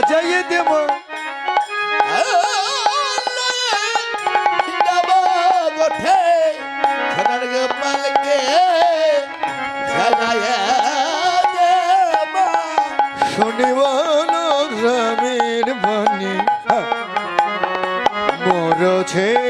সাজাইয়ে দেব। শনিবার রামের বাণী। মরছে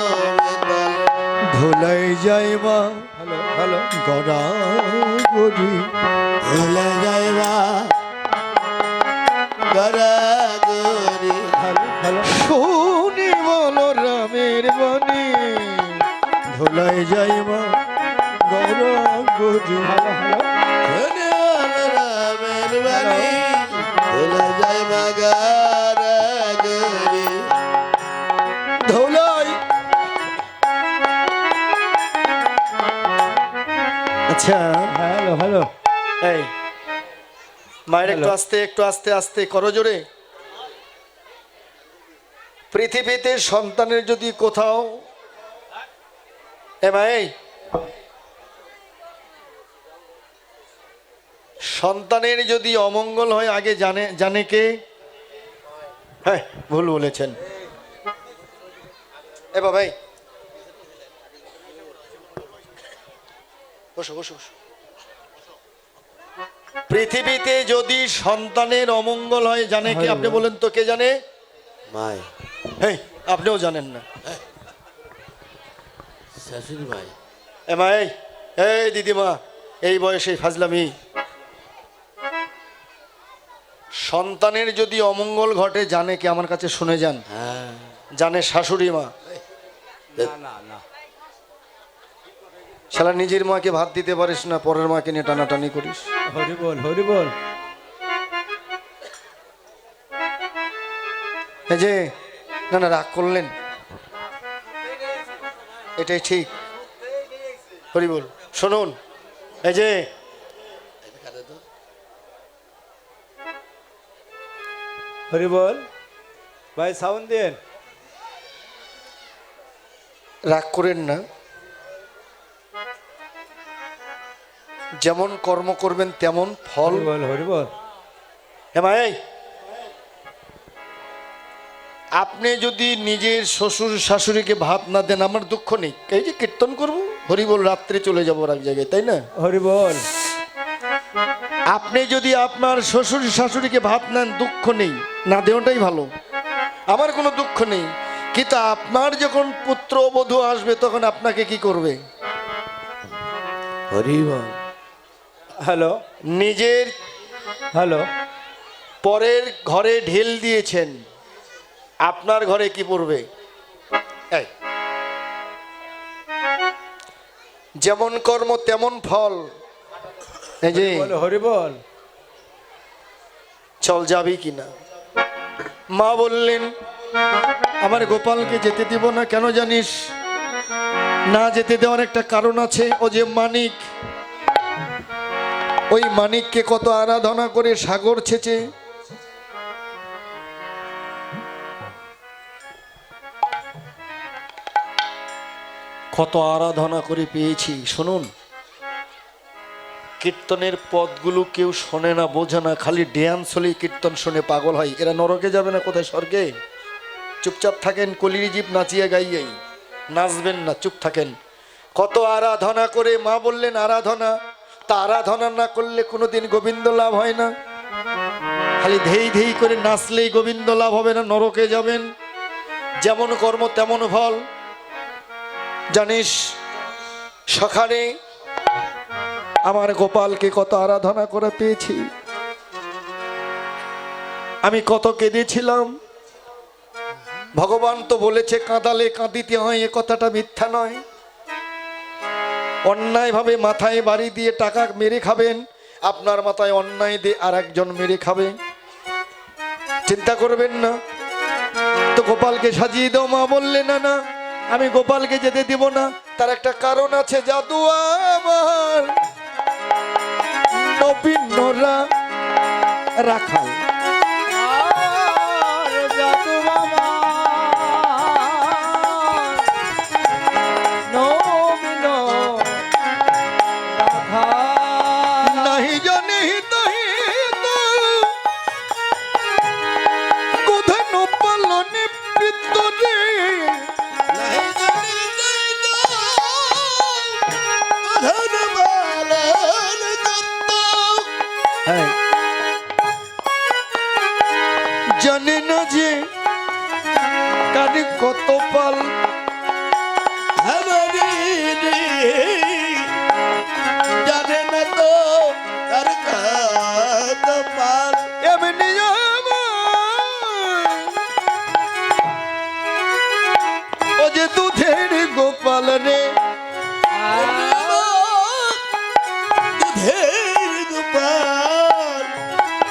ধুলাই যাইবা। Hello hello. গড়া গড়ি। হ্যালো শুনি বলো রামের বাণী। ধুলাই যাইবা। গড়া গড়ি। Hello hello. ধুলাই আচ্ছা। হ্যালো হ্যালো এই মায়ের একটু আস্তে একটু আস্তে আস্তে করো জোরে। পৃথিবীতে সন্তানের যদি কোথাও এ ভাই সন্তানের যদি অমঙ্গল হয় আগে জানে জানে কে? হ্যাঁ ভুল বলেছেন। এ ভাই বসো বসো বসো। পৃথিবীতে যদি সন্তানের অমঙ্গল হয় জানে কি আপনি বলেন তো কে জানে? এই আপনিও জানেন না। শাশুড়ি ভাই এ মা এই এই দিদিমা এই বয়সে ফাজলামি। সন্তানের যদি অমঙ্গল ঘটে জানে কি আমার কাছে শুনে যান? হ্যাঁ। জানে শাশুড়ি মা। না না। শালা নিজের মাকে ভাত দিতে পারিস না পরের মাকে নিয়ে টানাটানি করিস। হরি বল হরি বল। এই যে না না রাগ করলেন। এটাই ঠিক। হরি বল শুনুন। এই যে হরি বল ভাই সাউন্ড দেন। রাগ করেন না। যেমন কর্ম করবেন তেমন ফল। হরি বল হ্যাঁ এই আপনি যদি নিজের শ্বশুর শাশুড়িকে ভাত না দেন আমার দুঃখ নেই। এই যে কীর্তন করব হরিবল রাত্রে চলে যাব এক জায়গায় তাই না? হরিবল। আপনি যদি আপনার শ্বশুর শাশুড়িকে ভাত নেন দুঃখ নেই। না দেওয়াটাই ভালো। আমার কোনো দুঃখ নেই। কিন্তু আপনার যখন পুত্র বধূ আসবে তখন আপনাকে কি করবে? হরি বল হ্যালো। নিজের হ্যালো। পরের ঘরে ঢেল দিয়েছেন। আপনার ঘরে কি পড়বে। যেমন কর্ম তেমন ফল। হরি বল চল যাবি কিনা মা বললেন আমার গোপালকে যেতে দিব না কেন জানিস? না যেতে দেওয়ার একটা কারণ আছে। ও যে মানিক ওই মানিককে কত আরাধনা করে সাগর ছেচে। কত আরাধনা করে পেয়েছি, শুনুন। কীর্তনের পদগুলো কেউ শোনে না, বোঝে না, খালি ড্যান্স হলেই কীর্তন শুনে পাগল হয়। এরা নরকে যাবে না কোথায় স্বর্গে? চুপচাপ থাকেন, কলির জীব নাচিয়ে গাইয়াই। নাচবেন না, চুপ থাকেন। কত আরাধনা করে মা বললেন, আরাধনা আরাধনা না করলে কোনোদিন গোবিন্দ লাভ হয় না। খালি ধেই ধেই করে নাচলেই গোবিন্দ লাভ হবে না, নরকে যাবেন। যেমন কর্ম তেমন ফল। জানিস, সকালে আমার গোপালকে কত আরাধনা করে পেয়েছি। আমি কত কেঁদেছিলাম। ভগবান তো বলেছে, কাঁদালে কাঁদিতে হয়, এ কথাটা মিথ্যা নয়। অন্যায়ভাবে মাথায় বাড়ি দিয়ে টাকা মেরে খাবেন, আপনার মাথায় অন্যায় দিয়ে আর একজন মেরে খাবে। চিন্তা করবেন না। তো গোপালকে সাজিয়ে দাও, মা বললে, না না, আমি গোপালকে যেতে দিব না। তার একটা কারণ আছে, জাদু আমার। নবীনরা রাখাল।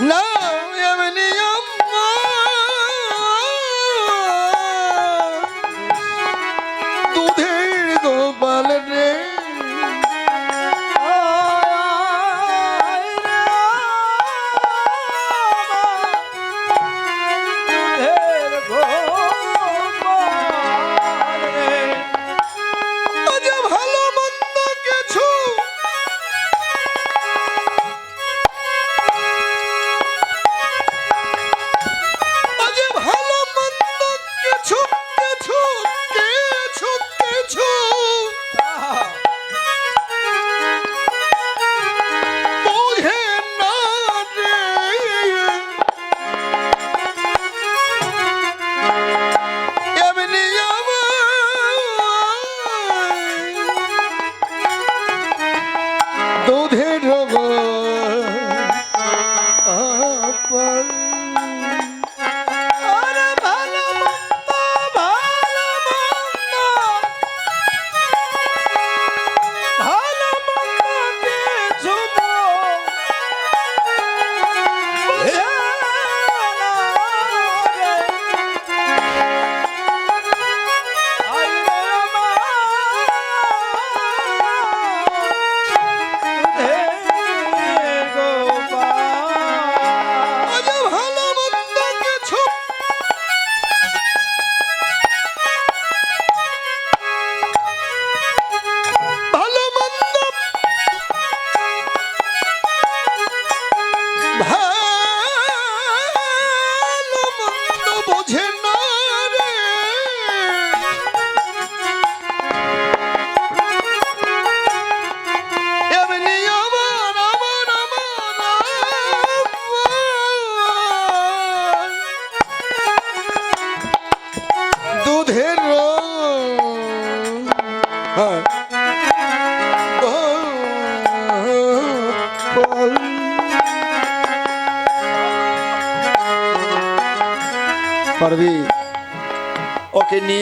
না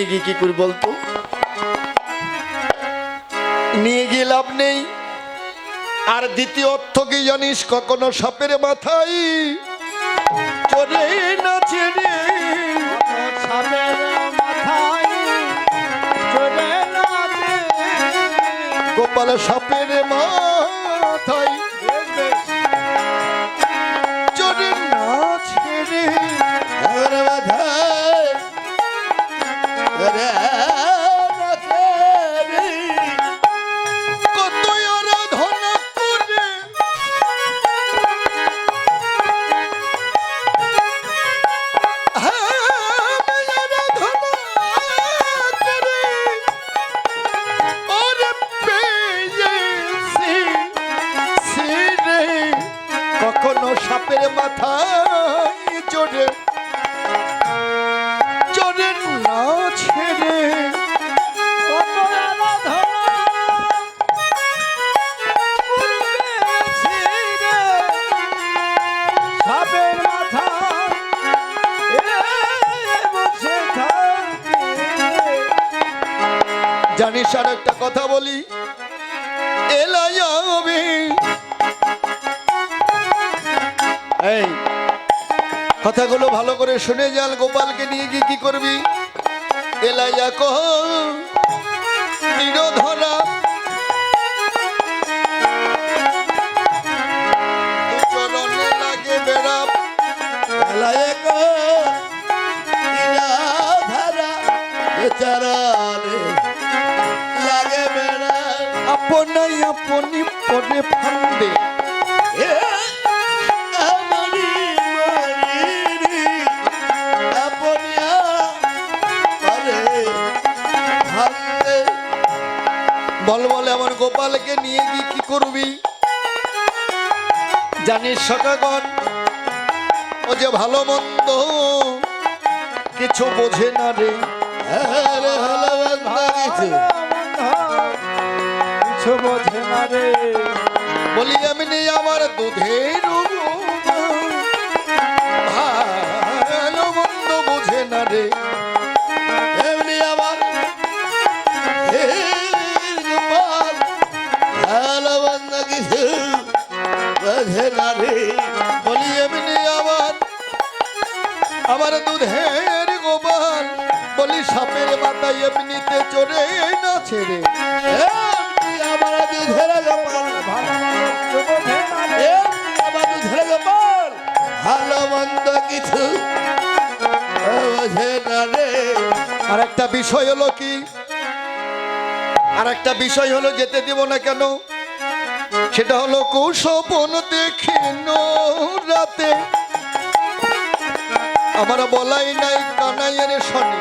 গিয়ে কি করি বলতো? নিয়ে গিয়ে লাভ নেই। আর দ্বিতীয় অর্থ কি জানিস? কখনো সাপের মাথায় চলে নাচে গোপাল সাপের মাথায় মাথায় চড়ে চড়ে না ছেড়ে। জানিস আর একটা কথা বলি? কথাগুলো ভালো করে শুনে যান গোপালকে নিয়ে গিয়ে কি করবি? এলাইয়া কহ দু চরণে লাগে বেড়া ধারা লাগে বেড়া আপনি পরে ফান্দে। এ গোপালকে নিয়ে গিয়ে কি করবি? জানিস সকাগণ ও যে ভালো মন্দ কিছু বোঝে না রে। কিছু। বোঝে না বলি আমি নেই আমার দুধের আমার দুধের গোপাল বলি, সাপের মাথায় এমনিতে চড়ে না ছেড়ে। আর একটা বিষয় হলো কি? আর একটা বিষয় হলো, যেতে দিব না কেন? সেটা হলো কৌশপন দেখে রাতে আমার বলাই নাই কানাইয়ের শনি।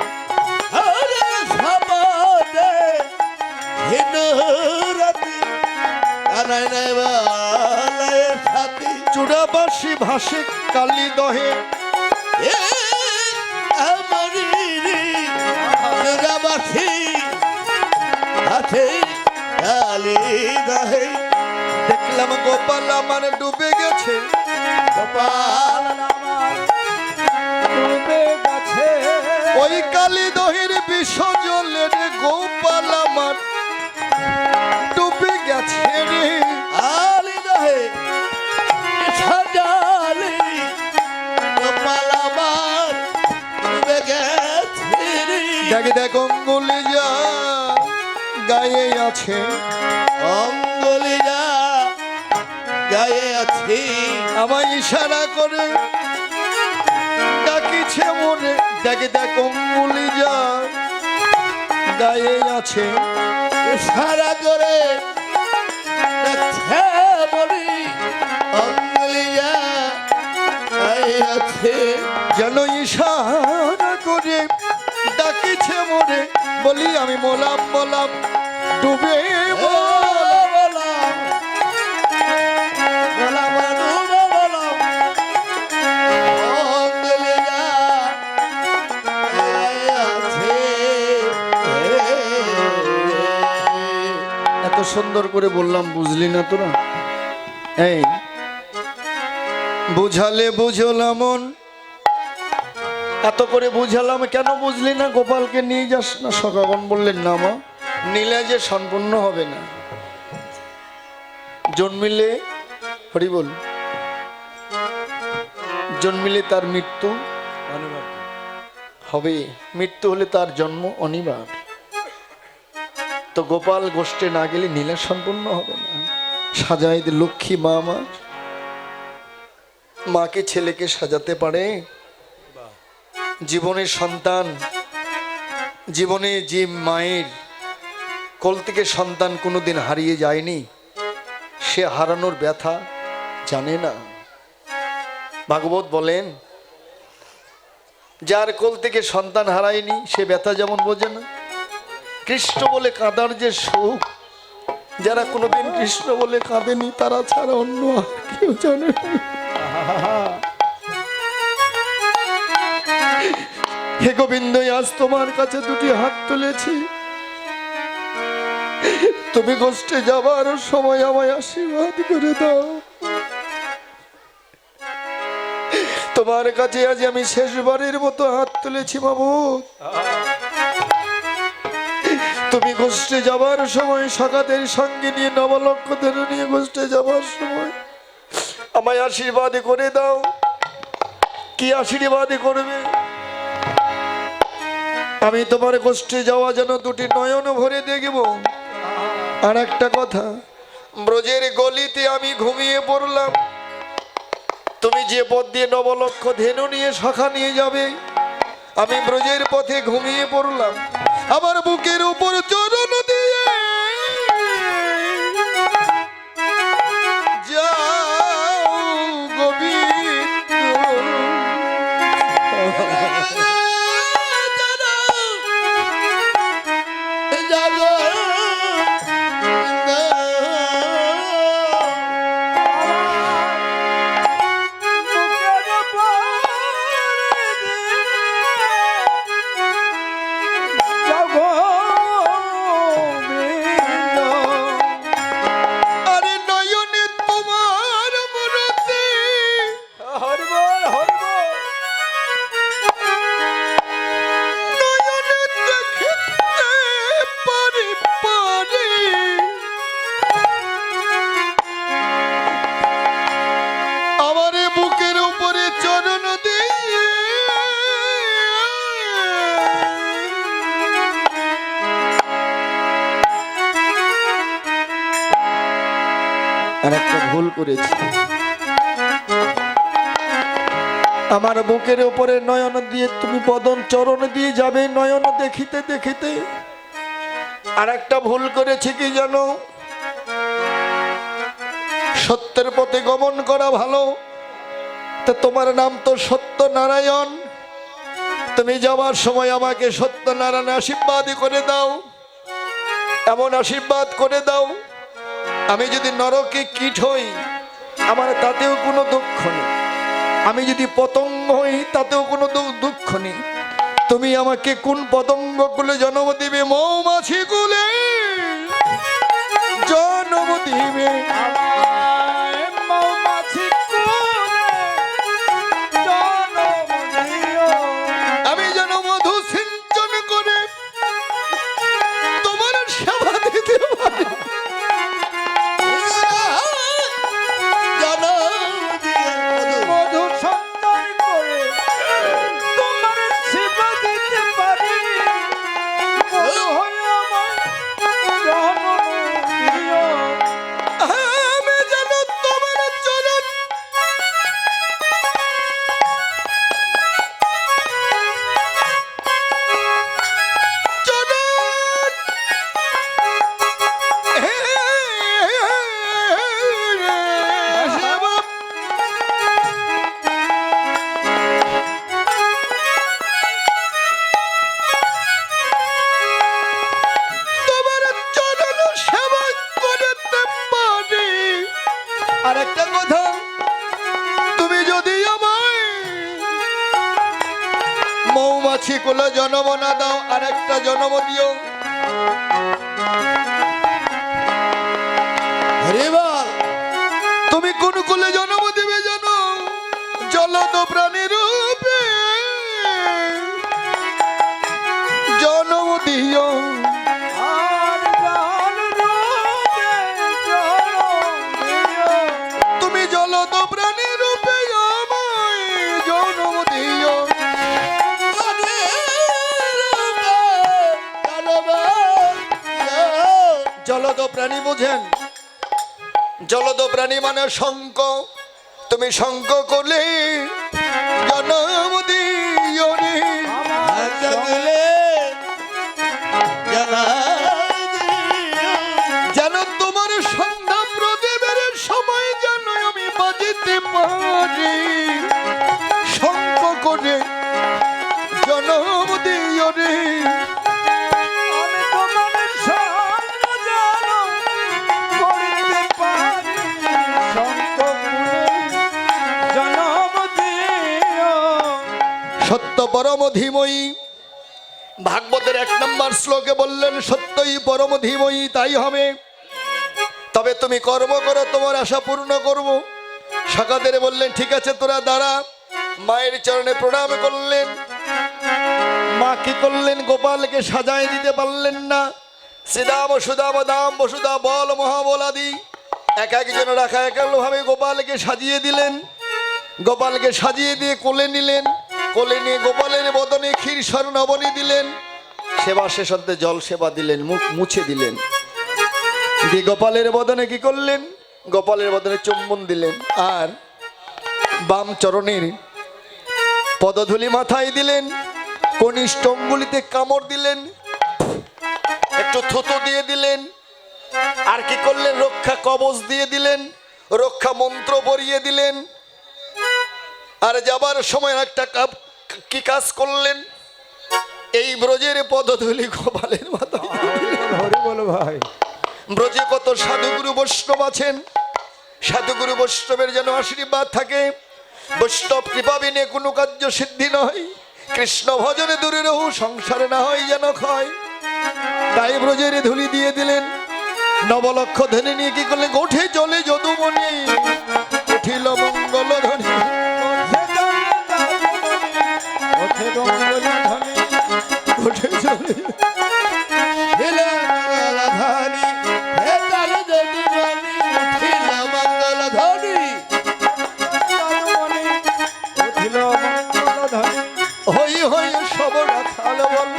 চূড়াবাসী ভাসে কালি দহে। কালি দাহে। দেখলাম গোপাল আমার ডুবে গেছে। গোপাল কালি দহের বিষ জলের গোপাল আমার। ডুবে গেছে রে। আলি দাহে সাজালি গোপাল আমার ডুবে গেছে রে। দেখ দেখ অঙ্গুলি যা গায়ে আছে। অঙ্গলি যা গায়ে আছি। আমায় ইশারা করে ডাকিছে মনে। দেখ দেখ, অঙ্গুলি যা গায়ে আছে সারা করে বলি যা গায়ে আছে, যেন ইশারা করে ডাকিছে মনে, বলি আমি মোলাম মোলাম, ডুবে মর। সুন্দর করে বললাম, বুঝলি না তোরা? এই, বুঝালে বুঝলাম এত করে বুঝালাম, কেন বুঝলি না? গোপালকে নিয়ে যাস না? সকাগণ বললেন, না মা, নিলে যে সম্পূর্ণ হবে না। জন্মিলে, হরি বল, জন্মিলে তার মৃত্যু হবে, মৃত্যু হলে তার জন্ম অনিবার্য। তো গোপাল গোষ্ঠে না গেলে নীলা সম্পূর্ণ হবে না। সাজাই দে লক্ষ্মী মা আমার। মাকে ছেলেকে সাজাতে পারে। জীবনের সন্তান, জীবনে যে মায়ের কোল থেকে সন্তান কোনোদিন হারিয়ে যায়নি। সে হারানোর ব্যথা জানে না। ভাগবত বলেন, যার কোল থেকে সন্তান হারায়নি, সে ব্যথা যেমন বোঝে না কৃষ্ণ বলে কাঁদার যে সুখ, যারা কোনোদিন কৃষ্ণ বলে কাঁদেনি, তারা ছাড়া অন্য কেউ জানে হে গোবিন্দ, আজ তোমার কাছে দুটি হাত তুলেছি। তুমি গোষ্ঠে যাবার সময় আমায় আশীর্বাদ করে দাও। তোমার কাছে আজ আমি শেষবারের মতো হাত তুলেছি বাবু তুমি গোষ্ঠে যাবার সময় সকাতের সঙ্গে নিয়ে নবলক্ষ নবলক্ষদের নিয়ে গোষ্ঠে যাবার সময় আমায় আশীর্বাদ করে দাও। কি আশীর্বাদ করবে? আমি তোমার গোষ্ঠে যাওয়া যেন দুটি নয়ন ভরে দেখব। আর একটা কথা, ব্রজের গলিতে আমি ঘুমিয়ে পড়লাম। তুমি যে পথ দিয়ে নবলক্ষ ধেনু নিয়ে শাখা নিয়ে যাবে, আমি ব্রজের পথে ঘুমিয়ে পড়লাম। আমার বুকের উপর চরণ দিয়ে আমার বুকের উপরে নয়ন দিয়ে তুমি বদন চরণ দিয়ে যাবে, নয়ন দেখিতে দেখিতে। আর একটা ভুল করেছি কি জানো? সত্যের পথে গমন করা ভালো। তা তোমার নাম তো সত্য নারায়ণ তুমি যাওয়ার সময় আমাকে সত্যনারায়ণ আশীর্বাদ করে দাও। এমন আশীর্বাদ করে দাও, আমি যদি নরকে কীট হই, আমার তাতেও কোনো দুঃখ নেই। আমি যদি পতঙ্গ হই, তাতেও কোনো দুঃখ নেই। তুমি আমাকে কোন পতঙ্গ কুলে জন্ম দিবে? মৌমাছি কুলে জন্ম দিবে। জন্ম দিও প্রাণী বোঝেন? জলদ প্রাণী মানে শঙ্ক তুমি শঙ্ক করলে জন্ম যেন তোমার সন্ধ্যা প্রদীপের সময় যেন আমি বাজিতে পারি। ধীময়ী ভাগবতের এক নম্বর শ্লোকে বললেন, সত্যই পরম ধীময়ী তাই হবে। তবে তুমি কর্ম করো, তোমার আশা পূর্ণ করব। সকাদের বললেন, ঠিক আছে, তোরা দাঁড়া। মায়ের চরণে প্রণাম করলেন। মা কি করলেন? গোপালকে সাজায় দিতে পারলেন না। শ্রীদাম সুদাম, দাম, বসুদা, বল, মহাবল আদি এক একজন রাখা একালভাবে গোপালকে সাজিয়ে দিলেন। গোপালকে সাজিয়ে দিয়ে কোলে নিলেন। কোলে নিয়ে গোপালের বদনে ক্ষীর স্বর্ণবনী দিলেন। সেবা শেষ অন্তে জল সেবা দিলেন, মুখ মুছে দিলেন। দিয়ে গোপালের বদনে কি করলেন? গোপালের বদনে চুম্বন দিলেন। আর বাম চরণের পদধূলি মাথায় দিলেন। কনিষ্ঠ অঙ্গুলিতে কামড় দিলেন। একটু থুতু দিয়ে দিলেন। আর কি করলেন? রক্ষা কবচ দিয়ে দিলেন। রক্ষা মন্ত্র পরিয়ে দিলেন। আর যাবার সময় একটা কাপ- কি কাজ করলেন? এই ব্রজের পদধূলি গোপালের মাথায় হরি বল ভাই। ব্রজে কত সাধুগুরু বৈষ্ণব আছেন? সাধুগুরু বৈষ্ণবের যেন আশীর্বাদ থাকে। বৈষ্ণব কৃপা বিনে কোনো কার্য সিদ্ধি নয়। কৃষ্ণ ভজনে দূরে রহু সংসারে না হয় যেন ক্ষয়। তাই ব্রজের ধুলি দিয়ে দিলেন। নবলক্ষ ধনে নিয়ে কি করলেন? গোঠে চলে যদুমণি উঠিল মঙ্গল ধ্বনি। মণি উঠিল মঙ্গল ধ্বনি হই হই সব রাখাল বল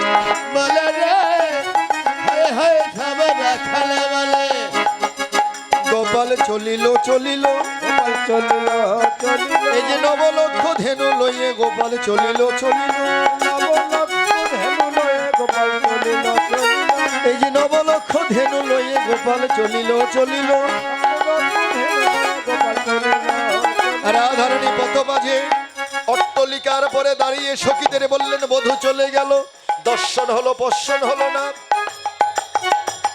বলে রে হায় হায় সব রাখালে বলে গোপাল চলিল চলিল, গোপাল চলিল চলিল। এই যে নবলক্ষ ধেনু লইয়ে গোপাল চলিল চলিল। এই যে নবলক্ষ ধেনু লইয়ে গোপাল চলিল চলিল। রাধারণী পথ মাঝে অট্টলিকার পরে দাঁড়িয়ে সখীদের বললেন, বধু চলে গেল। দর্শন হলো পশ্চন হলো না।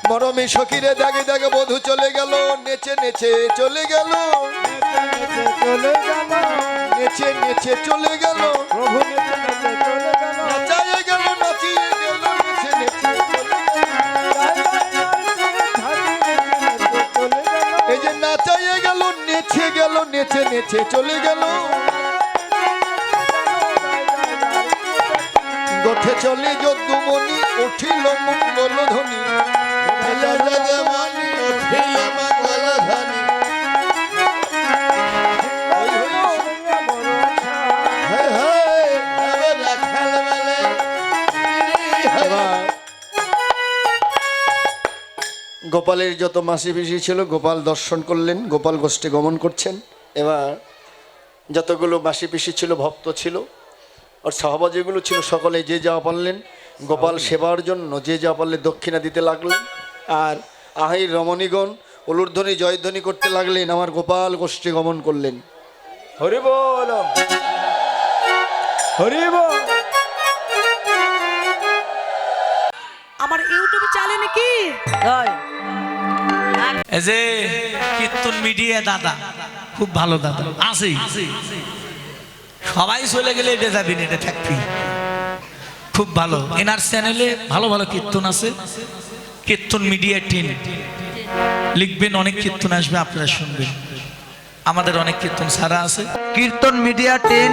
মরমী সখীরে দাগে দাগে বধু চলে গেল, নেচে নেচে চলে গেল। চলে গেল। নেচে নেচে চলে গেল। প্রভু নেচে নেচে চলে গেল। নাচাইয়ে গেল নাচিয়ে গেল নেচে নেচে এই যে নাচাইয়ে গেল নেচে গেল নেচে নেচে চলে গেল। গোঠে চলে যদুমণি উঠিল মঙ্গল ধ্বনি উঠিল গোপালের যত মাসি পিসি ছিল গোপাল দর্শন করলেন গোপাল গোষ্ঠী গমন করছেন। এবার যতগুলো মাসি পিসি ছিল ভক্ত ছিল আর সহবা যেগুলো ছিল সকলে যে যা পারলেন গোপাল সেবার জন্য যে যা পারলে দক্ষিণা দিতে লাগলেন। আর আহির রমণীগণ অলুর্ধ্বনি জয়ধ্বনি করতে লাগলেন আমার গোপাল গোষ্ঠী গমন করলেন। হরি বল। হরি বল। আমার ইউটিউব চ্যানেলে কি? এই যে কীর্তন মিডিয়া দাদা খুব ভালো দাদা। আছে সবাই চলে গেলে এটা যাবি এটা থাকবি। খুব ভালো। এনার চ্যানেলে ভালো ভালো কীর্তন আছে। কীর্তন মিডিয়া টিম লিখবেন অনেক কীর্তন আসবে আপনারা শুনবেন। আমাদের অনেক কীর্তন সারা আছে। কীর্তন মিডিয়া টেন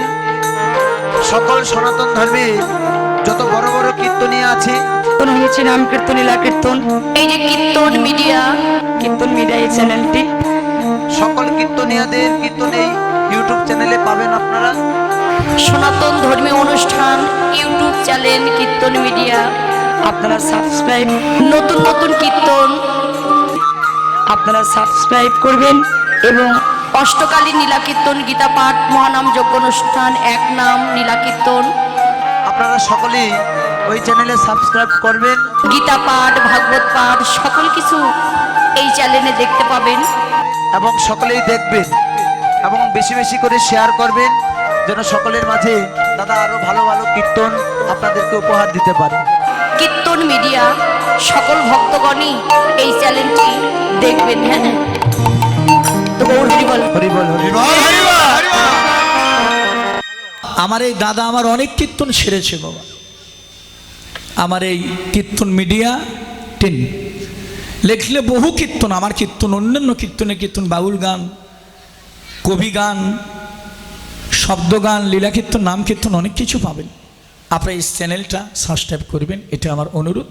সকল সনাতন ধর্মে যত বড় বড় কীর্তনীয় আছে। কীর্তন হয়েছে নাম কীর্তন লীলা কীর্তন। এই যে কীর্তন মিডিয়া। কীর্তন মিডিয়া এই চ্যানেলটি। সকল কীর্তনীয়দের কীর্তন এই ইউটিউব চ্যানেলে পাবেন আপনারা। সনাতন ধর্মীয় অনুষ্ঠান ইউটিউব চ্যানেল কীর্তন মিডিয়া। আপনারা সাবস্ক্রাইব নতুন নতুন কীর্তন আপনারা সাবস্ক্রাইব করবেন এবং অষ্টকালী নীলা কীর্তন গীতা পাঠ মহানাম যজ্ঞ অনুষ্ঠান এক নাম নীলা কীর্তন। আপনারা সকলেই ওই চ্যানেলে সাবস্ক্রাইব করবেন। গীতা পাঠ ভাগবত পাঠ সকল কিছু এই চ্যানেলে দেখতে পাবেন। এবং সকলেই দেখবেন এবং বেশি বেশি করে শেয়ার করবেন যেন সকলের মাঝে দাদা আরও ভালো ভালো কীর্তন আপনাদেরকে উপহার দিতে পারে। কীর্তন মিডিয়া সকল ভক্তগণই এই চ্যানেলটি দেখবেন হ্যাঁ তো গৌর হরি বল হরি বল হরি বল। আমার এই দাদা আমার অনেক কীর্তন সেরেছে, বাবা। আমার এই কীর্তন মিডিয়া টিন। লেখলে বহু কীর্তন, আমার কীর্তন, অন্যান্য কীর্তনে কীর্তন, বাউল গান, কবি গান, শব্দ গান, লীলা কীর্তন, নাম কীর্তন, অনেক কিছু পাবেন। আপনার এই চ্যানেলটা সাবস্ক্রাইব করবেন, এটা আমার অনুরোধ।